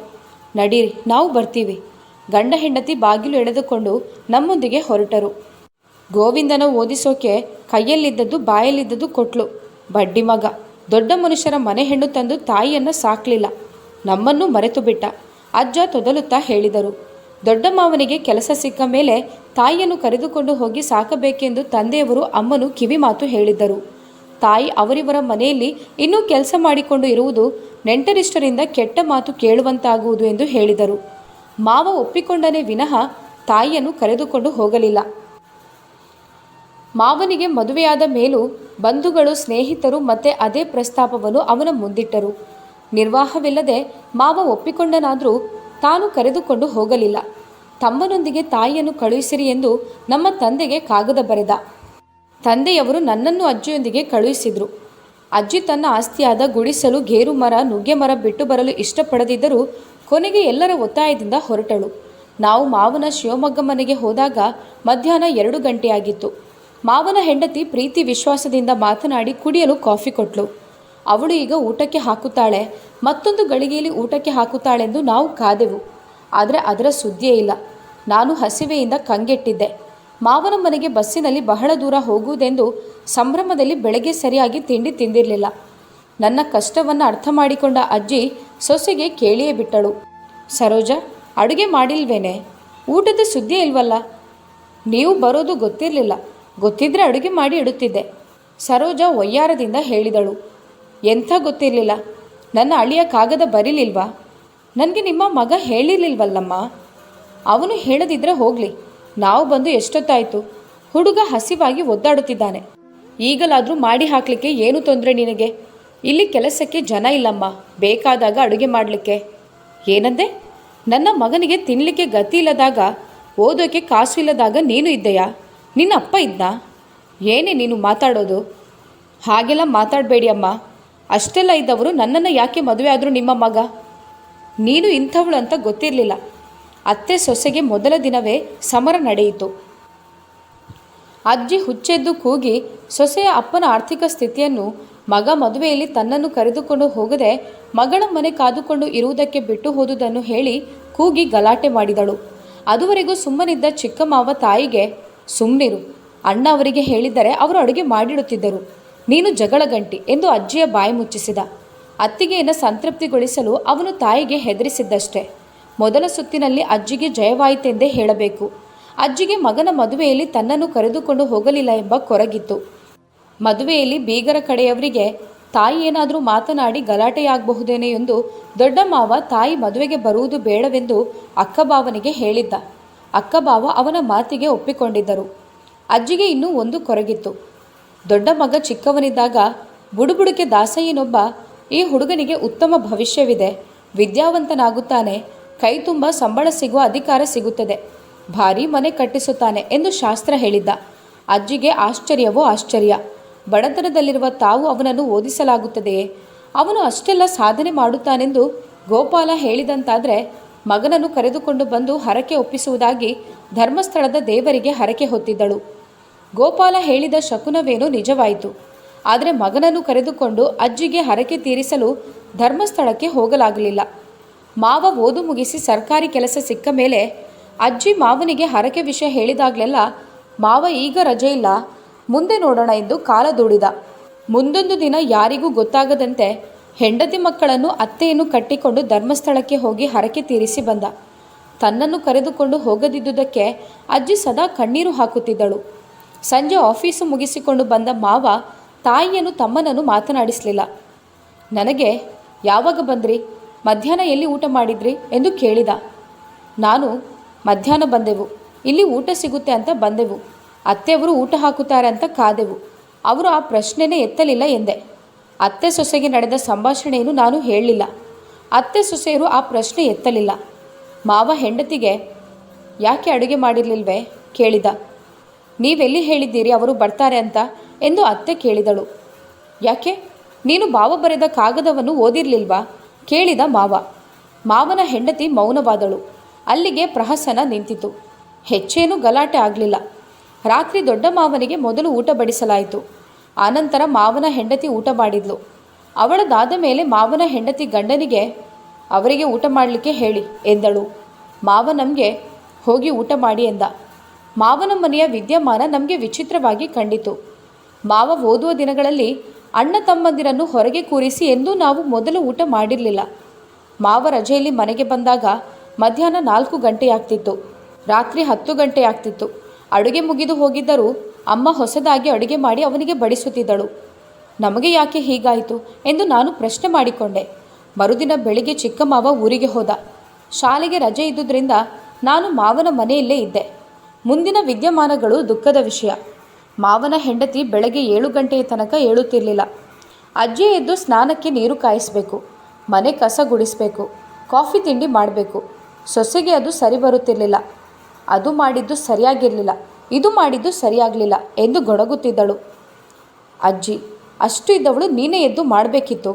ನಡೀರಿ, ನಾವು ಬರ್ತೀವಿ. ಗಂಡ ಹೆಂಡತಿ ಬಾಗಿಲು ಎಳೆದುಕೊಂಡು ನಮ್ಮೊಂದಿಗೆ ಹೊರಟರು. ಗೋವಿಂದನ ಓದಿಸೋಕೆ ಕೈಯಲ್ಲಿದ್ದದ್ದು ಬಾಯಲ್ಲಿದ್ದದ್ದು ಕೊಟ್ಲು. ಬಡ್ಡಿ ಮಗ. ದೊಡ್ಡ ಮನುಷ್ಯರ ಮನೆ ಹೆಣ್ಣು ತಂದು ತಾಯಿಯನ್ನು ಸಾಕ್ಲಿಲ್ಲ. ನಮ್ಮನ್ನು ಮರೆತು ಬಿಟ್ಟ. ಅಜ್ಜ ತೊದಲುತ್ತಾ ಹೇಳಿದರು. ದೊಡ್ಡ ಮಾವನಿಗೆ ಕೆಲಸ ಸಿಕ್ಕ ಮೇಲೆ ತಾಯಿಯನ್ನು ಕರೆದುಕೊಂಡು ಹೋಗಿ ಸಾಕಬೇಕೆಂದು ತಂದೆಯವರು ಅಮ್ಮನು ಕಿವಿ ಮಾತು ಹೇಳಿದ್ದರು. ತಾಯಿ ಅವರಿವರ ಮನೆಯಲ್ಲಿ ಇನ್ನೂ ಕೆಲಸ ಮಾಡಿಕೊಂಡು ಇರುವುದು ನೆಂಟರಿಷ್ಟರಿಂದ ಕೆಟ್ಟ ಮಾತು ಕೇಳುವಂತಾಗುವುದು ಎಂದು ಹೇಳಿದರು. ಮಾವ ಒಪ್ಪಿಕೊಂಡನೆ ವಿನಃ ತಾಯಿಯನ್ನು ಕರೆದುಕೊಂಡು ಹೋಗಲಿಲ್ಲ. ಮಾವನಿಗೆ ಮದುವೆಯಾದ ಮೇಲೂ ಬಂಧುಗಳು, ಸ್ನೇಹಿತರು ಮತ್ತೆ ಅದೇ ಪ್ರಸ್ತಾಪವನ್ನು ಅವನ ಮುಂದಿಟ್ಟರು. ನಿರ್ವಾಹವಿಲ್ಲದೆ ಮಾವ ಒಪ್ಪಿಕೊಂಡನಾದರೂ ತಾನು ಕರೆದುಕೊಂಡು ಹೋಗಲಿಲ್ಲ. ತಮ್ಮನೊಂದಿಗೆ ತಾಯಿಯನ್ನು ಕಳುಹಿಸಿರಿ ಎಂದು ನಮ್ಮ ತಂದೆಗೆ ಕಾಗದ ಬರೆದ. ತಂದೆಯವರು ನನ್ನನ್ನು ಅಜ್ಜಿಯೊಂದಿಗೆ ಕಳುಹಿಸಿದ್ರು. ಅಜ್ಜಿ ತನ್ನ ಆಸ್ತಿಯಾದ ಗುಡಿಸಲು ಗೇರು ಮರ, ನುಗ್ಗೆ ಮರ ಬಿಟ್ಟು ಬರಲು ಇಷ್ಟಪಡದಿದ್ದರೂ ಕೊನೆಗೆ ಎಲ್ಲರ ಒತ್ತಾಯದಿಂದ ಹೊರಟಳು. ನಾವು ಮಾವನ ಶಿವಮೊಗ್ಗ ಮನೆಗೆ ಹೋದಾಗ ಮಧ್ಯಾಹ್ನ ಎರಡು ಗಂಟೆಯಾಗಿತ್ತು. ಮಾವನ ಹೆಂಡತಿ ಪ್ರೀತಿ ವಿಶ್ವಾಸದಿಂದ ಮಾತನಾಡಿ ಕುಡಿಯಲು ಕಾಫಿ ಕೊಟ್ಲು. ಅವಳು ಈಗ ಊಟಕ್ಕೆ ಹಾಕುತ್ತಾಳೆ. ಮತ್ತೊಂದು ಗಳಿಗೆಯಲ್ಲಿ ಊಟಕ್ಕೆ ಹಾಕುತ್ತಾಳೆಂದು ನಾವು ಕಾದೆವು. ಆದರೆ ಅದರ ಸುದ್ದಿಯೇ ಇಲ್ಲ. ನಾನು ಹಸಿವೆಯಿಂದ ಕಂಗೆಟ್ಟಿದ್ದೆ. ಮಾವನ ಮನೆಗೆ ಬಸ್ಸಿನಲ್ಲಿ ಬಹಳ ದೂರ ಹೋಗುವುದೆಂದು ಸಂಭ್ರಮದಲ್ಲಿ ಬೆಳಗ್ಗೆ ಸರಿಯಾಗಿ ತಿಂಡಿ ತಿಂದಿರಲಿಲ್ಲ. ನನ್ನ ಕಷ್ಟವನ್ನು ಅರ್ಥ ಮಾಡಿಕೊಂಡ ಅಜ್ಜಿ ಸೊಸೆಗೆ ಕೇಳಿಯೇ ಬಿಟ್ಟಳು. ಸರೋಜ, ಅಡುಗೆ ಮಾಡಿಲ್ವೇನೆ? ಊಟದ ಸುದ್ದಿ ಇಲ್ವಲ್ಲ? ನೀವು ಬರೋದು ಗೊತ್ತಿರಲಿಲ್ಲ. ಗೊತ್ತಿದ್ದರೆ ಅಡುಗೆ ಮಾಡಿ ಇಡುತ್ತಿದ್ದೆ. ಸರೋಜ ಒಯ್ಯಾರದಿಂದ ಹೇಳಿದಳು. ಎಂಥ ಗೊತ್ತಿರಲಿಲ್ಲ? ನನ್ನ ಅಳಿಯ ಕಾಗದ ಬರೀಲಿಲ್ವಾ? ನನಗೆ ನಿಮ್ಮ ಮಗ ಹೇಳಿರ್ಲಿಲ್ವಲ್ಲಮ್ಮ? ಅವನು ಹೇಳದಿದ್ರೆ ಹೋಗಲಿ. ನಾವು ಬಂದು ಎಷ್ಟೊತ್ತಾಯಿತು? ಹುಡುಗ ಹಸಿವಾಗಿ ಒದ್ದಾಡುತ್ತಿದ್ದಾನೆ. ಈಗಲಾದರೂ ಮಾಡಿ ಹಾಕಲಿಕ್ಕೆ ಏನು ತೊಂದರೆ ನಿನಗೆ? ಇಲ್ಲಿ ಕೆಲಸಕ್ಕೆ ಜನ ಇಲ್ಲಮ್ಮ. ಬೇಕಾದಾಗ ಅಡುಗೆ ಮಾಡಲಿಕ್ಕೆ. ಏನಂದೆ? ನನ್ನ ಮಗನಿಗೆ ತಿನ್ನಲಿಕ್ಕೆ ಗತಿ ಇಲ್ಲದಾಗ ಓದೋಕ್ಕೆ ಕಾಸು ಇಲ್ಲದಾಗ ನೀನು ಇದ್ದೆಯಾ? ನಿನ್ನ ಅಪ್ಪ ಇದ್ದ ಏನೇ ನೀನು ಮಾತಾಡೋದು? ಹಾಗೆಲ್ಲ ಮಾತಾಡಬೇಡಿ ಅಮ್ಮ. ಅಷ್ಟೆಲ್ಲ ಇದ್ದವರು ನನ್ನನ್ನು ಯಾಕೆ ಮದುವೆ ಆದರೂ ನಿಮ್ಮ ಮಗ? ನೀನು ಇಂಥವಳು ಅಂತ ಗೊತ್ತಿರಲಿಲ್ಲ. ಅತ್ತೆ ಸೊಸೆಗೆ ಮೊದಲ ದಿನವೇ ಸಮರ ನಡೆಯಿತು. ಅಜ್ಜಿ ಹುಚ್ಚೆದ್ದು ಕೂಗಿ ಸೊಸೆಯ ಅಪ್ಪನ ಆರ್ಥಿಕ ಸ್ಥಿತಿಯನ್ನು ಮಗ ಮದುವೆಯಲ್ಲಿ ತನ್ನನ್ನು ಕರೆದುಕೊಂಡು ಹೋಗದೆ ಮಗಳ ಮನೆ ಕಾದುಕೊಂಡು ಇರುವುದಕ್ಕೆ ಬಿಟ್ಟು ಹೋದುದನ್ನು ಹೇಳಿ ಕೂಗಿ ಗಲಾಟೆ ಮಾಡಿದಳು. ಅದುವರೆಗೂ ಸುಮ್ಮನಿದ್ದ ಚಿಕ್ಕ ಮಾವ ತಾಯಿಗೆ ಸುಮ್ಮನಿರು ಅಣ್ಣ ಅವರಿಗೆ ಹೇಳಿದ್ದರೆ ಅವರು ಅಡುಗೆ ಮಾಡಿಡುತ್ತಿದ್ದರು. ನೀನು ಜಗಳ ಗಂಟಿ ಎಂದು ಅಜ್ಜಿಯ ಬಾಯಿ ಮುಚ್ಚಿಸಿದ. ಅತ್ತಿಗೆಯನ್ನು ಸಂತೃಪ್ತಿಗೊಳಿಸಲು ಅವನು ತಾಯಿಗೆ ಹೆದರಿಸಿದ್ದಷ್ಟೇ. ಮೊದಲ ಸುತ್ತಿನಲ್ಲಿ ಅಜ್ಜಿಗೆ ಜಯವಾಯಿತೆಂದೇ ಹೇಳಬೇಕು. ಅಜ್ಜಿಗೆ ಮಗನ ಮದುವೆಯಲ್ಲಿ ತನ್ನನ್ನು ಕರೆದುಕೊಂಡು ಹೋಗಲಿಲ್ಲ ಎಂಬ ಕೊರಗಿತ್ತು. ಮದುವೆಯಲ್ಲಿ ಬೀಗರ ಕಡೆಯವರಿಗೆ, ತಾಯಿ ಏನಾದರೂ ಮಾತನಾಡಿ ಗಲಾಟೆಯಾಗಬಹುದೇನೆ ಎಂದು ದೊಡ್ಡ ಮಾವ ತಾಯಿ ಮದುವೆಗೆ ಬರುವುದು ಬೇಡವೆಂದು ಅಕ್ಕಬಾವನಿಗೆ ಹೇಳಿದ್ದ. ಅಕ್ಕಬಾವ ಅವನ ಮಾತಿಗೆ ಒಪ್ಪಿಕೊಂಡಿದ್ದರು. ಅಜ್ಜಿಗೆ ಇನ್ನೂ ಒಂದು ಕೊರಗಿತ್ತು. ದೊಡ್ಡ ಮಗ ಚಿಕ್ಕವನಿದ್ದಾಗ ಬುಡುಬುಡುಕೆ ದಾಸಯ್ಯನೊಬ್ಬ ಈ ಹುಡುಗನಿಗೆ ಉತ್ತಮ ಭವಿಷ್ಯವಿದೆ. ವಿದ್ಯಾವಂತನಾಗುತ್ತಾನೆ. ಕೈ ತುಂಬ ಸಂಬಳ ಸಿಗುವ ಅಧಿಕಾರ ಸಿಗುತ್ತದೆ. ಭಾರೀ ಮನೆ ಕಟ್ಟಿಸುತ್ತಾನೆ ಎಂದು ಶಾಸ್ತ್ರ ಹೇಳಿದ್ದ. ಅಜ್ಜಿಗೆ ಆಶ್ಚರ್ಯವೋ ಆಶ್ಚರ್ಯ. ಬಡತನದಲ್ಲಿರುವ ತಾವು ಅವನನ್ನು ಓದಿಸಲಾಗುತ್ತದೆಯೇ? ಅವನು ಅಷ್ಟೆಲ್ಲ ಸಾಧನೆ ಮಾಡುತ್ತಾನೆಂದು ಗೋಪಾಲ ಹೇಳಿದಂತಾದರೆ ಮಗನನ್ನು ಕರೆದುಕೊಂಡು ಬಂದು ಹರಕೆ ಒಪ್ಪಿಸುವುದಾಗಿ ಧರ್ಮಸ್ಥಳದ ದೇವರಿಗೆ ಹರಕೆ ಹೊತ್ತಿದ್ದಳು. ಗೋಪಾಲ ಹೇಳಿದ ಶಕುನವೇನೋ ನಿಜವಾಯಿತು. ಆದರೆ ಮಗನನ್ನು ಕರೆದುಕೊಂಡು ಅಜ್ಜಿಗೆ ಹರಕೆ ತೀರಿಸಲು ಧರ್ಮಸ್ಥಳಕ್ಕೆ ಹೋಗಲಾಗಲಿಲ್ಲ. ಮಾವ ಓದು ಮುಗಿಸಿ ಸರ್ಕಾರಿ ಕೆಲಸ ಸಿಕ್ಕ ಮೇಲೆ ಅಜ್ಜಿ ಮಾವನಿಗೆ ಹರಕೆ ವಿಷಯ ಹೇಳಿದಾಗಲೆಲ್ಲ ಮಾವ ಈಗ ರಜೆ ಇಲ್ಲ, ಮುಂದೆ ನೋಡೋಣ ಎಂದು ಕಾಲ ದೂಡಿದ. ಮುಂದೊಂದು ದಿನ ಯಾರಿಗೂ ಗೊತ್ತಾಗದಂತೆ ಹೆಂಡತಿ ಮಕ್ಕಳನ್ನು ಅತ್ತೆಯನ್ನು ಕಟ್ಟಿಕೊಂಡು ಧರ್ಮಸ್ಥಳಕ್ಕೆ ಹೋಗಿ ಹರಕೆ ತೀರಿಸಿ ಬಂದ. ತನ್ನನ್ನು ಕರೆದುಕೊಂಡು ಹೋಗದಿದ್ದುದಕ್ಕೆ ಅಜ್ಜಿ ಸದಾ ಕಣ್ಣೀರು ಹಾಕುತ್ತಿದ್ದಳು. ಸಂಜೆ ಆಫೀಸು ಮುಗಿಸಿಕೊಂಡು ಬಂದ ಮಾವ ತಾಯಿಯನ್ನು ತಮ್ಮನನ್ನು ಮಾತನಾಡಿಸಲಿಲ್ಲ. ನನಗೆ, ಯಾವಾಗ ಬಂದ್ರಿ? ಮಧ್ಯಾಹ್ನ ಎಲ್ಲಿ ಊಟ ಮಾಡಿದ್ರಿ? ಎಂದು ಕೇಳಿದ. ನಾನು ಮಧ್ಯಾಹ್ನ ಬಂದೆವು. ಇಲ್ಲಿ ಊಟ ಸಿಗುತ್ತೆ ಅಂತ ಬಂದೆವು. ಅತ್ತೆಯವರು ಊಟ ಹಾಕುತ್ತಾರೆ ಅಂತ ಕಾದೆವು. ಅವರು ಆ ಪ್ರಶ್ನೆನೇ ಎತ್ತಲಿಲ್ಲ ಎಂದೆ. ಅತ್ತೆ ಸೊಸೆಗೆ ನಡೆದ ಸಂಭಾಷಣೆಯನ್ನು ನಾನು ಹೇಳಲಿಲ್ಲ. ಅತ್ತೆ ಸೊಸೆಯರು ಆ ಪ್ರಶ್ನೆ ಎತ್ತಲಿಲ್ಲ. ಮಾವ ಹೆಂಡತಿಗೆ, ಯಾಕೆ ಅಡುಗೆ ಮಾಡಿರಲಿಲ್ವೇ? ಕೇಳಿದ. ನೀವೆಲ್ಲಿ ಹೇಳಿದ್ದೀರಿ ಅವರು ಬರ್ತಾರೆ ಅಂತ ಎಂದು ಅತ್ತೆ ಕೇಳಿದಳು. ಯಾಕೆ? ನೀನು ಬಾವ ಬರೆದ ಕಾಗದವನ್ನು ಓದಿರ್ಲಿಲ್ವಾ? ಕೇಳಿದ ಮಾವ. ಮಾವನ ಹೆಂಡತಿ ಮೌನವಾದಳು. ಅಲ್ಲಿಗೆ ಪ್ರಹಸನ ನಿಂತಿತು. ಹೆಚ್ಚೇನೂ ಗಲಾಟೆ ಆಗಲಿಲ್ಲ. ರಾತ್ರಿ ದೊಡ್ಡ ಮಾವನಿಗೆ ಮೊದಲು ಊಟ ಬಡಿಸಲಾಯಿತು. ಆನಂತರ ಮಾವನ ಹೆಂಡತಿ ಊಟ ಮಾಡಿದ್ಲು. ಅವಳದಾದ ಮೇಲೆ ಮಾವನ ಹೆಂಡತಿ ಗಂಡನಿಗೆ, ಅವರಿಗೆ ಊಟ ಮಾಡಲಿಕ್ಕೆ ಹೇಳಿ, ಎಂದಳು. ಮಾವ ನಮಗೆ, ಹೋಗಿ ಊಟ ಮಾಡಿ, ಎಂದ. ಮಾವನ ಮನೆಯ ವಿದ್ಯಮಾನ ನಮಗೆ ವಿಚಿತ್ರವಾಗಿ ಕಂಡಿತು. ಮಾವ ಓದುವ ದಿನಗಳಲ್ಲಿ ಅಣ್ಣ ತಮ್ಮಂದಿರನ್ನು ಹೊರಗೆ ಕೂರಿಸಿ ಎಂದೂ ನಾವು ಮೊದಲು ಊಟ ಮಾಡಿರಲಿಲ್ಲ. ಮಾವ ರಜೆಯಲ್ಲಿ ಮನೆಗೆ ಬಂದಾಗ ಮಧ್ಯಾಹ್ನ ನಾಲ್ಕು ಗಂಟೆಯಾಗ್ತಿತ್ತು. ರಾತ್ರಿ ಹತ್ತು ಗಂಟೆಯಾಗ್ತಿತ್ತು. ಅಡುಗೆ ಮುಗಿದು ಹೋಗಿದ್ದರೂ ಅಮ್ಮ ಹೊಸದಾಗಿ ಅಡುಗೆ ಮಾಡಿ ಅವನಿಗೆ ಬಡಿಸುತ್ತಿದ್ದಳು. ನಮಗೆ ಯಾಕೆ ಹೀಗಾಯಿತು ಎಂದು ನಾನು ಪ್ರಶ್ನೆ ಮಾಡಿಕೊಂಡೆ. ಮರುದಿನ ಬೆಳಿಗ್ಗೆ ಚಿಕ್ಕ ಮಾವ ಊರಿಗೆ ಹೋದ. ಶಾಲೆಗೆ ರಜೆ ಇದ್ದುದರಿಂದ ನಾನು ಮಾವನ ಮನೆಯಲ್ಲೇ ಇದ್ದೆ. ಮುಂದಿನ ವಿದ್ಯಮಾನಗಳು ದುಃಖದ ವಿಷಯ. ಮಾವನ ಹೆಂಡತಿ ಬೆಳಗ್ಗೆ ಏಳು ಗಂಟೆಯ ತನಕ ಏಳುತ್ತಿರಲಿಲ್ಲ. ಅಜ್ಜಿ ಎದ್ದು ಸ್ನಾನಕ್ಕೆ ನೀರು ಕಾಯಿಸಬೇಕು. ಮನೆ ಕಸ ಗುಡಿಸಬೇಕು. ಕಾಫಿ ತಿಂಡಿ ಮಾಡಬೇಕು. ಸೊಸೆಗೆ ಅದು ಸರಿ ಬರುತ್ತಿರಲಿಲ್ಲ ಅದು ಮಾಡಿದ್ದು ಸರಿಯಾಗಿರಲಿಲ್ಲ. ಇದು ಮಾಡಿದ್ದು ಸರಿಯಾಗಲಿಲ್ಲ ಎಂದು ಗೊಣಗುತ್ತಿದ್ದಳು. ಅಜ್ಜಿ, ಅಷ್ಟು ಇದ್ದವಳು ನೀನೇ ಎದ್ದು ಮಾಡಬೇಕಿತ್ತು.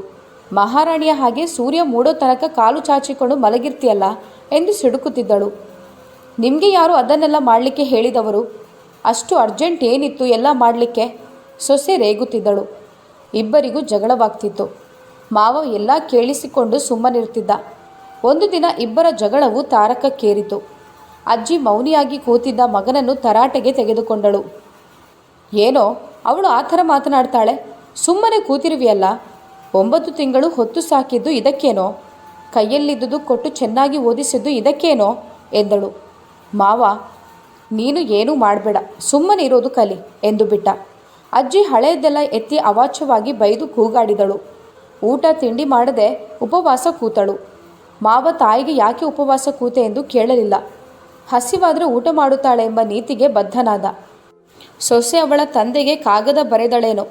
ಮಹಾರಾಣಿಯ ಹಾಗೆ ಸೂರ್ಯ ಮೂಡೋ ತನಕ ಕಾಲು ಚಾಚಿಕೊಂಡು ಮಲಗಿರ್ತೀಯಲ್ಲ ಎಂದು ಸಿಡುಕುತ್ತಿದ್ದಳು. ನಿಮಗೆ ಯಾರು ಅದನ್ನೆಲ್ಲ ಮಾಡಲಿಕ್ಕೆ ಹೇಳಿದವರು? ಅಷ್ಟು ಅರ್ಜೆಂಟ್ ಏನಿತ್ತು ಎಲ್ಲ ಮಾಡಲಿಕ್ಕೆ? ಸೊಸೆ ರೇಗುತ್ತಿದ್ದಳು. ಇಬ್ಬರಿಗೂ ಜಗಳವಾಗ್ತಿತ್ತು. ಮಾವ ಎಲ್ಲ ಕೇಳಿಸಿಕೊಂಡು ಸುಮ್ಮನಿರ್ತಿದ್ದ. ಒಂದು ದಿನ ಇಬ್ಬರ ಜಗಳವು ತಾರಕಕ್ಕೇರಿತು. ಅಜ್ಜಿ ಮೌನಿಯಾಗಿ ಕೂತಿದ್ದ ಮಗನನ್ನು ತರಾಟೆಗೆ ತೆಗೆದುಕೊಂಡಳು. ಏನೋ, ಅವಳು ಆ ಥರ ಮಾತನಾಡ್ತಾಳೆ? ಸುಮ್ಮನೆ ಕೂತಿರುವಿಯಲ್ಲ? ಒಂಬತ್ತು ತಿಂಗಳು ಹೊತ್ತು ಸಾಕಿದ್ದು ಇದಕ್ಕೇನೋ? ಕೈಯಲ್ಲಿದ್ದುದು ಕೊಟ್ಟು ಚೆನ್ನಾಗಿ ಓದಿಸಿದ್ದು ಇದಕ್ಕೇನೋ? ಎಂದಳು. ಮಾವ, ನೀನು ಏನೂ ಮಾಡಬೇಡ, ಸುಮ್ಮನೆ ಇರೋದು ಕಲಿ ಎಂದು ಬಿಟ್ಟ. ಅಜ್ಜಿ ಹಳೆಯದೆಲ್ಲ ಎತ್ತಿ ಅವಾಚ್ಯವಾಗಿ ಬೈದು ಕೂಗಾಡಿದಳು. ಊಟ ತಿಂಡಿ ಮಾಡದೆ ಉಪವಾಸ ಕೂತಳು. ಮಾವ ತಾಯಿಗೆ ಯಾಕೆ ಉಪವಾಸ ಕೂತೆ ಎಂದು ಕೇಳಲಿಲ್ಲ. ಹಸಿವಾದರೆ ಊಟ ಮಾಡುತ್ತಾಳೆ ಎಂಬ ನೀತಿಗೆ ಬದ್ಧನಾದ. ಸೊಸೆ ಅವಳ ತಂದೆಗೆ ಕಾಗದ ಬರೆದಳೇನೋ,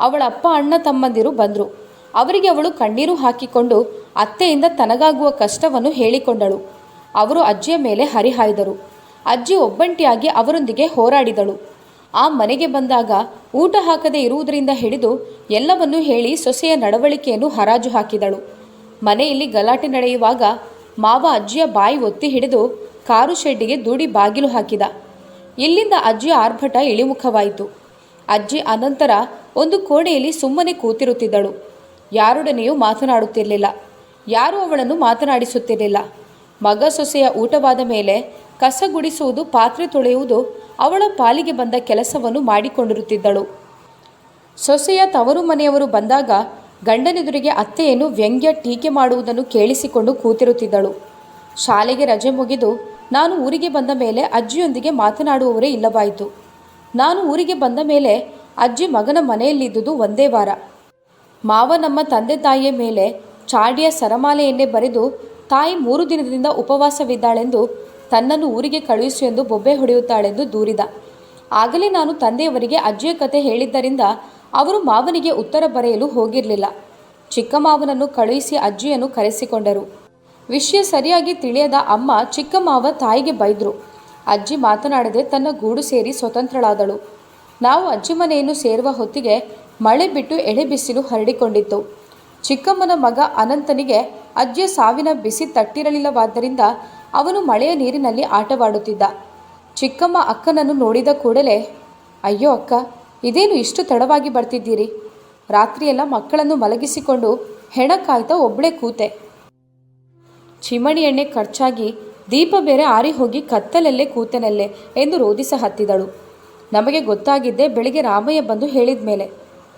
ಅವಳ ಅಪ್ಪ ಅಣ್ಣ ತಮ್ಮಂದಿರು ಬಂದರು. ಅವರಿಗೆ ಅವಳು ಕಣ್ಣೀರು ಹಾಕಿಕೊಂಡು ಅತ್ತೆಯಿಂದ ತನಗಾಗುವ ಕಷ್ಟವನ್ನು ಹೇಳಿಕೊಂಡಳು. ಅವರು ಅಜ್ಜಿಯ ಮೇಲೆ ಹರಿಹಾಯ್ದರು. ಅಜ್ಜಿ ಒಬ್ಬಂಟಿಯಾಗಿ ಅವರೊಂದಿಗೆ ಹೋರಾಡಿದಳು. ಆ ಮನೆಗೆ ಬಂದಾಗ ಊಟ ಹಾಕದೆ ಇರುವುದರಿಂದ ಹಿಡಿದು ಎಲ್ಲವನ್ನೂ ಹೇಳಿ ಸೊಸೆಯ ನಡವಳಿಕೆಯನ್ನು ಹರಾಜು ಹಾಕಿದಳು. ಮನೆಯಲ್ಲಿ ಗಲಾಟೆ ನಡೆಯುವಾಗ ಮಾವ ಅಜ್ಜಿಯ ಬಾಯಿ ಒತ್ತಿ ಹಿಡಿದು ಕಾರು ಶೆಡ್ಡಿಗೆ ದೂಡಿ ಬಾಗಿಲು ಹಾಕಿದ. ಇಲ್ಲಿಂದ ಅಜ್ಜಿಯ ಆರ್ಭಟ ಇಳಿಮುಖವಾಯಿತು. ಅಜ್ಜಿ ಅನಂತರ ಒಂದು ಕೋಣೆಯಲ್ಲಿ ಸುಮ್ಮನೆ ಕೂತಿರುತ್ತಿದ್ದಳು. ಯಾರೊಡನೆಯೂ ಮಾತನಾಡುತ್ತಿರಲಿಲ್ಲ. ಯಾರೂ ಅವಳನ್ನು ಮಾತನಾಡಿಸುತ್ತಿರಲಿಲ್ಲ. ಮಗ ಸೊಸೆಯ ಊಟವಾದ ಮೇಲೆ ಕಸ ಗುಡಿಸುವುದು, ಪಾತ್ರೆ ತೊಳೆಯುವುದು ಅವಳ ಪಾಲಿಗೆ ಬಂದ ಕೆಲಸವನ್ನು ಮಾಡಿಕೊಂಡಿರುತ್ತಿದ್ದಳು. ಸೊಸೆಯ ತವರು ಮನೆಯವರು ಬಂದಾಗ ಗಂಡನೆದುರಿಗೆ ಅತ್ತೆಯನ್ನು ವ್ಯಂಗ್ಯ ಟೀಕೆ ಮಾಡುವುದನ್ನು ಕೇಳಿಸಿಕೊಂಡು ಕೂತಿರುತ್ತಿದ್ದಳು. ಶಾಲೆಗೆ ರಜೆ ಮುಗಿದು ನಾನು ಊರಿಗೆ ಬಂದ ಮೇಲೆ ಅಜ್ಜಿಯೊಂದಿಗೆ ಮಾತನಾಡುವವರೇ ಇಲ್ಲವಾಯಿತು. ನಾನು ಊರಿಗೆ ಬಂದ ಮೇಲೆ ಅಜ್ಜಿ ಮಗನ ಮನೆಯಲ್ಲಿದ್ದುದು ಒಂದೇ ವಾರ. ಮಾವ ನಮ್ಮ ತಂದೆ ತಾಯಿಯ ಮೇಲೆ ಚಾಡಿಯ ಸರಮಾಲೆಯನ್ನೇ ಬರೆದು ತಾಯಿ ಮೂರು ದಿನದಿಂದ ಉಪವಾಸವಿದ್ದಾಳೆಂದು ತನ್ನನ್ನು ಊರಿಗೆ ಕಳುಹಿಸು ಎಂದು ಬೊಬ್ಬೆ ಹೊಡೆಯುತ್ತಾಳೆಂದು ದೂರಿದ. ಆಗಲೇ ನಾನು ತಂದೆಯವರಿಗೆ ಅಜ್ಜಿಯ ಕತೆ ಹೇಳಿದ್ದರಿಂದ ಅವರು ಮಾವನಿಗೆ ಉತ್ತರ ಬರೆಯಲು ಹೋಗಿರಲಿಲ್ಲ. ಚಿಕ್ಕ ಮಾವನನ್ನು ಕಳುಹಿಸಿ ಅಜ್ಜಿಯನ್ನು ಕರೆಸಿಕೊಂಡರು. ವಿಷಯ ಸರಿಯಾಗಿ ತಿಳಿಯದ ಅಮ್ಮ ಚಿಕ್ಕ ಮಾವ ತಾಯಿಗೆ ಬೈದ್ರು. ಅಜ್ಜಿ ಮಾತನಾಡದೆ ತನ್ನ ಗೂಡು ಸೇರಿ ಸ್ವತಂತ್ರಳಾದಳು. ನಾವು ಅಜ್ಜಿ ಮನೆಯನ್ನು ಸೇರುವ ಹೊತ್ತಿಗೆ ಮಳೆ ಬಿಟ್ಟು ಎಳೆ ಬಿಸಿಲು ಹರಡಿಕೊಂಡಿತ್ತು. ಚಿಕ್ಕಮ್ಮನ ಮಗ ಅನಂತನಿಗೆ ಅಜ್ಜಿಯ ಸಾವಿನ ಬಿಸಿ ತಟ್ಟಿರಲಿಲ್ಲವಾದ್ದರಿಂದ ಅವನು ಮಳೆಯ ನೀರಿನಲ್ಲಿ ಆಟವಾಡುತ್ತಿದ್ದ. ಚಿಕ್ಕಮ್ಮ ಅಕ್ಕನನ್ನು ನೋಡಿದ ಕೂಡಲೇ, ಅಯ್ಯೋ ಅಕ್ಕ, ಇದೇನು ಇಷ್ಟು ತಡವಾಗಿ ಬರ್ತಿದ್ದೀರಿ? ರಾತ್ರಿಯೆಲ್ಲ ಮಕ್ಕಳನ್ನು ಮಲಗಿಸಿಕೊಂಡು ಹೆಣ ಕಾಯ್ತಾ ಒಬ್ಬಳೇ ಕೂತೆ. ಚಿಮಣಿ ಎಣ್ಣೆ ಖರ್ಚಾಗಿ ದೀಪ ಬೇರೆ ಆರಿ ಹೋಗಿ ಕತ್ತಲಲ್ಲೇ ಕೂತನಲ್ಲೇ ಎಂದು ರೋದಿಸ ಹತ್ತಿದಳು. ನಮಗೆ ಗೊತ್ತಾಗಿದ್ದೆ ಬೆಳಿಗ್ಗೆ ರಾಮಯ್ಯ ಬಂದು ಹೇಳಿದ ಮೇಲೆ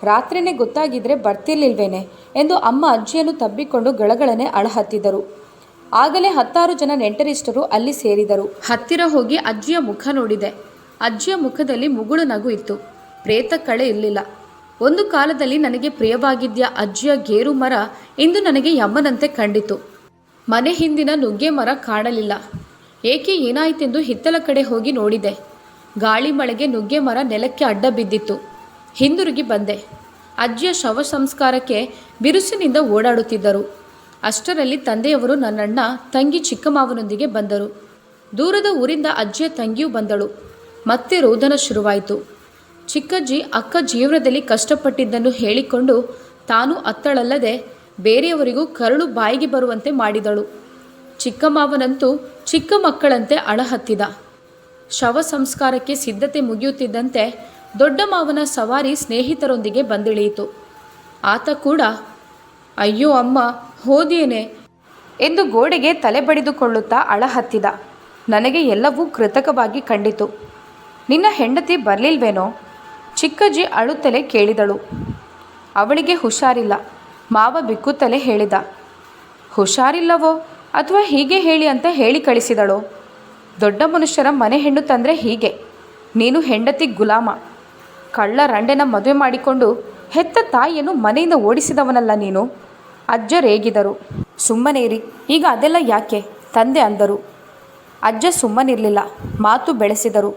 ರಾತ್ರಿನೇ ಗೊತ್ತಾಗಿದ್ರೆ ಬರ್ತಿರ್ಲಿಲ್ವೇನೆ ಎಂದು ಅಮ್ಮ ಅಜ್ಜಿಯನ್ನು ತಬ್ಬಿಕೊಂಡು ಗಳಗಳನೆ ಅಳಹತ್ತಿದರು ಆಗಲೇ ಹತ್ತಾರು ಜನ ನೆಂಟರಿಷ್ಟರು ಅಲ್ಲಿ ಸೇರಿದರು. ಹತ್ತಿರ ಹೋಗಿ ಅಜ್ಜಿಯ ಮುಖ ನೋಡಿದೆ. ಅಜ್ಜಿಯ ಮುಖದಲ್ಲಿ ಮುಗುಳು ನಗು ಇತ್ತು. ಪ್ರೇತ ಕಳೆ ಇರಲಿಲ್ಲ. ಒಂದು ಕಾಲದಲ್ಲಿ ನನಗೆ ಪ್ರಿಯವಾಗಿದ್ದ ಅಜ್ಜಿಯ ಗೇರು ಮರ ಇಂದು ನನಗೆ ಯಮ್ಮನಂತೆ ಕಂಡಿತು. ಮನೆ ಹಿಂದಿನ ನುಗ್ಗೆ ಮರ ಕಾಣಲಿಲ್ಲ. ಏಕೆ ಏನಾಯಿತೆಂದು ಹಿತ್ತಲ ಕಡೆ ಹೋಗಿ ನೋಡಿದೆ. ಗಾಳಿ ಮಳೆಗೆ ನುಗ್ಗೆ ಮರ ನೆಲಕ್ಕೆ ಅಡ್ಡ ಬಿದ್ದಿತ್ತು. ಹಿಂದಿರುಗಿ ಬಂದೆ. ಅಜ್ಜಿಯ ಶವ ಸಂಸ್ಕಾರಕ್ಕೆ ಬಿರುಸಿನಿಂದ ಓಡಾಡುತ್ತಿದ್ದರು. ಅಷ್ಟರಲ್ಲಿ ತಂದೆಯವರು ನನ್ನಣ್ಣ, ತಂಗಿ ಚಿಕ್ಕಮಾವನೊಂದಿಗೆ ಬಂದರು. ದೂರದ ಊರಿಂದ ಅಜ್ಜಿಯ ತಂಗಿಯೂ ಬಂದಳು. ಮತ್ತೆ ರೋದನ ಶುರುವಾಯಿತು. ಚಿಕ್ಕಜ್ಜಿ ಅಕ್ಕ ಜೀವನದಲ್ಲಿ ಕಷ್ಟಪಟ್ಟಿದ್ದನ್ನು ಹೇಳಿಕೊಂಡು ತಾನು ಅತ್ತಳಲ್ಲದೆ ಬೇರೆಯವರಿಗೂ ಕರಳು ಬಾಯಿಗೆ ಬರುವಂತೆ ಮಾಡಿದಳು. ಚಿಕ್ಕಮಾವನಂತೂ ಚಿಕ್ಕ ಮಕ್ಕಳಂತೆ ಅಳಹತ್ತಿದ ಶವ ಸಂಸ್ಕಾರಕ್ಕೆ ಸಿದ್ಧತೆ ಮುಗಿಯುತ್ತಿದ್ದಂತೆ ದೊಡ್ಡ ಮಾವನ ಸವಾರಿ ಸ್ನೇಹಿತರೊಂದಿಗೆ ಬಂದಿಳಿಯಿತು. ಆತ ಕೂಡ, ಅಯ್ಯೋ ಅಮ್ಮ ಹೋದೇನೆ ಎಂದು ಗೋಡೆಗೆ ತಲೆ ಬಡಿದುಕೊಳ್ಳುತ್ತಾ ಅಳಹತ್ತಿದ. ನನಗೆ ಎಲ್ಲವೂ ಕೃತಕವಾಗಿ ಕಂಡಿತು. ನಿನ್ನ ಹೆಂಡತಿ ಬರಲಿಲ್ವೇನೋ? ಚಿಕ್ಕಜ್ಜಿ ಅಳುತ್ತಲೇ ಕೇಳಿದಳು. ಅವಳಿಗೆ ಹುಷಾರಿಲ್ಲ. ಮಾವ ಬಿಕ್ಕುತ್ತಲೇ ಹೇಳಿದ. ಹುಷಾರಿಲ್ಲವೋ? ಅಥವಾ ಹೀಗೆ ಹೇಳಿ ಅಂತ ಹೇಳಿ ಕಳಿಸಿದಳು? ದೊಡ್ಡ ಮನುಷ್ಯರ ಮನೆ ಹೆಣ್ಣು ತಂದರೆ ಹೀಗೆ. ನೀನು ಹೆಂಡತಿ ಗುಲಾಮ. ಕಳ್ಳ ರಂಡೆನ ಮದುವೆ ಮಾಡಿಕೊಂಡು ಹೆತ್ತ ತಾಯಿಯನ್ನು ಮನೆಯಿಂದ ಓಡಿಸಿದವನಲ್ಲ ನೀನು? ಅಜ್ಜ ರೇಗಿದರು. ಸುಮ್ಮನೇರಿ ಈಗ ಅದೆಲ್ಲ ಯಾಕೆ? ತಂದೆ ಅಂದರು. ಅಜ್ಜ ಸುಮ್ಮನಿರಲಿಲ್ಲ. ಮಾತು ಬೆಳೆಸಿದರು.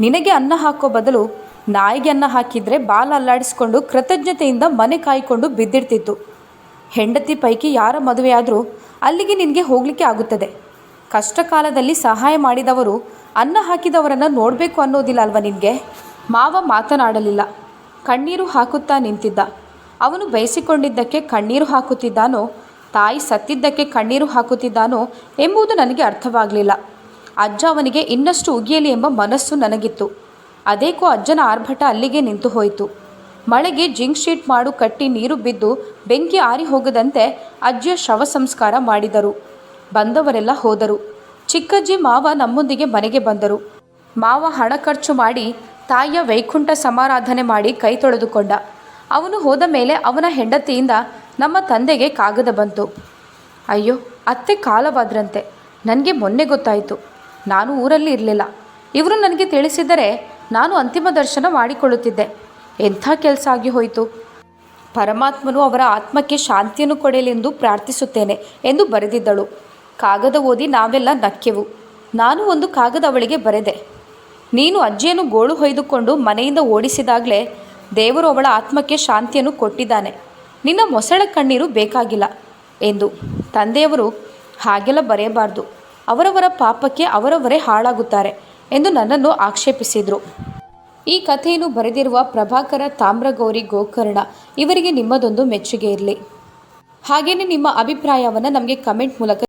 ನಿನಗೆ ಅನ್ನ ಹಾಕೋ ಬದಲು ನಾಯಿಗೆ ಅನ್ನ ಹಾಕಿದರೆ ಬಾಲ ಅಲ್ಲಾಡಿಸ್ಕೊಂಡು ಕೃತಜ್ಞತೆಯಿಂದ ಮನೆ ಕಾಯ್ಕೊಂಡು ಬಿದ್ದಿರ್ತಿತ್ತು. ಹೆಂಡತಿ ಪೈಕಿ ಯಾರ ಮದುವೆಯಾದರೂ ಅಲ್ಲಿಗೆ ನಿನಗೆ ಹೋಗಲಿಕ್ಕೆ ಆಗುತ್ತದೆ. ಕಷ್ಟ ಕಾಲದಲ್ಲಿ ಸಹಾಯ ಮಾಡಿದವರು ಅನ್ನ ಹಾಕಿದವರನ್ನು ನೋಡಬೇಕು ಅನ್ನೋದಿಲ್ಲ ಅಲ್ವಾ ನಿನಗೆ? ಮಾವ ಮಾತನಾಡಲಿಲ್ಲ. ಕಣ್ಣೀರು ಹಾಕುತ್ತಾ ನಿಂತಿದ್ದ. ಅವನು ಬಯಸಿಕೊಂಡಿದ್ದಕ್ಕೆ ಕಣ್ಣೀರು ಹಾಕುತ್ತಿದ್ದಾನೋ, ತಾಯಿ ಸತ್ತಿದ್ದಕ್ಕೆ ಕಣ್ಣೀರು ಹಾಕುತ್ತಿದ್ದಾನೋ ಎಂಬುದು ನನಗೆ ಅರ್ಥವಾಗಲಿಲ್ಲ. ಅಜ್ಜ ಅವನಿಗೆ ಇನ್ನಷ್ಟು ಉಗಿಯಲಿ ಎಂಬ ಮನಸ್ಸು ನನಗಿತ್ತು. ಅದೇಕೋ ಅಜ್ಜನ ಆರ್ಭಟ ಅಲ್ಲಿಗೆ ನಿಂತು ಹೋಯಿತು. ಮಳೆಗೆ ಜಿಂಕ್ ಶೀಟ್ ಮಾಡು ಕಟ್ಟಿ ನೀರು ಬಿದ್ದು ಬೆಂಕಿ ಆರಿ ಹೋಗದಂತೆ ಅಜ್ಜಿಯ ಶವ ಸಂಸ್ಕಾರ ಮಾಡಿದರು. ಬಂದವರೆಲ್ಲ ಹೋದರು. ಚಿಕ್ಕಜ್ಜಿ ಮಾವ ನಮ್ಮೊಂದಿಗೆ ಮನೆಗೆ ಬಂದರು. ಮಾವ ಹಣ ಖರ್ಚು ಮಾಡಿ ತಾಯಿಯ ವೈಕುಂಠ ಸಮಾರಾಧನೆ ಮಾಡಿ ಕೈ ತೊಳೆದುಕೊಂಡ. ಅವನು ಹೋದ ಮೇಲೆ ಅವನ ಹೆಂಡತಿಯಿಂದ ನಮ್ಮ ತಂದೆಗೆ ಕಾಗದ ಬಂತು. ಅಯ್ಯೋ, ಅತ್ತೆ ಕಾಲವಾದ್ರಂತೆ. ನನಗೆ ಮೊನ್ನೆ ಗೊತ್ತಾಯಿತು. ನಾನು ಊರಲ್ಲಿ ಇರಲಿಲ್ಲ. ಇವರು ನನಗೆ ತಿಳಿಸಿದರೆ ನಾನು ಅಂತಿಮ ದರ್ಶನ ಮಾಡಿಕೊಳ್ಳುತ್ತಿದ್ದೆ. ಎಂಥ ಕೆಲಸ ಆಗಿ ಹೋಯಿತು? ಪರಮಾತ್ಮನು ಅವರ ಆತ್ಮಕ್ಕೆ ಶಾಂತಿಯನ್ನು ಕೊಡಲೆಂದು ಪ್ರಾರ್ಥಿಸುತ್ತೇನೆ ಎಂದು ಬರೆದಿದ್ದಳು. ಕಾಗದ ಓದಿ ನಾವೆಲ್ಲ ನಕ್ಕೆವು. ನಾನು ಒಂದು ಕಾಗದ ಅವಳಿಗೆ ಬರೆದೆ. ನೀನು ಅಜ್ಜಿಯನ್ನು ಗೋಳು ಹೊಯ್ದುಕೊಂಡು ಮನೆಯಿಂದ ಓಡಿಸಿದಾಗಲೇ ದೇವರು ಅವಳ ಆತ್ಮಕ್ಕೆ ಶಾಂತಿಯನ್ನು ಕೊಟ್ಟಿದ್ದಾನೆ. ನಿನ್ನ ಮೊಸಳ ಕಣ್ಣೀರು ಬೇಕಾಗಿಲ್ಲ ಎಂದು ತಂದೆಯವರು ಹಾಗೆಲ್ಲ ಬರೆಯಬಾರ್ದು. ಅವರವರ ಪಾಪಕ್ಕೆ ಅವರವರೇ ಹಾಳಾಗುತ್ತಾರೆ ಎಂದು ನನ್ನನ್ನು ಆಕ್ಷೇಪಿಸಿದರು. ಈ ಕಥೆಯನ್ನು ಬರೆದಿರುವ ಪ್ರಭಾಕರ ತಾಮ್ರಗೌರಿ ಗೋಕರ್ಣ ಇವರಿಗೆ ನಿಮ್ಮದೊಂದು ಮೆಚ್ಚುಗೆ ಇರಲಿ. ಹಾಗೆಯೇ ನಿಮ್ಮ ಅಭಿಪ್ರಾಯವನ್ನು ನಮಗೆ ಕಮೆಂಟ್ ಮೂಲಕ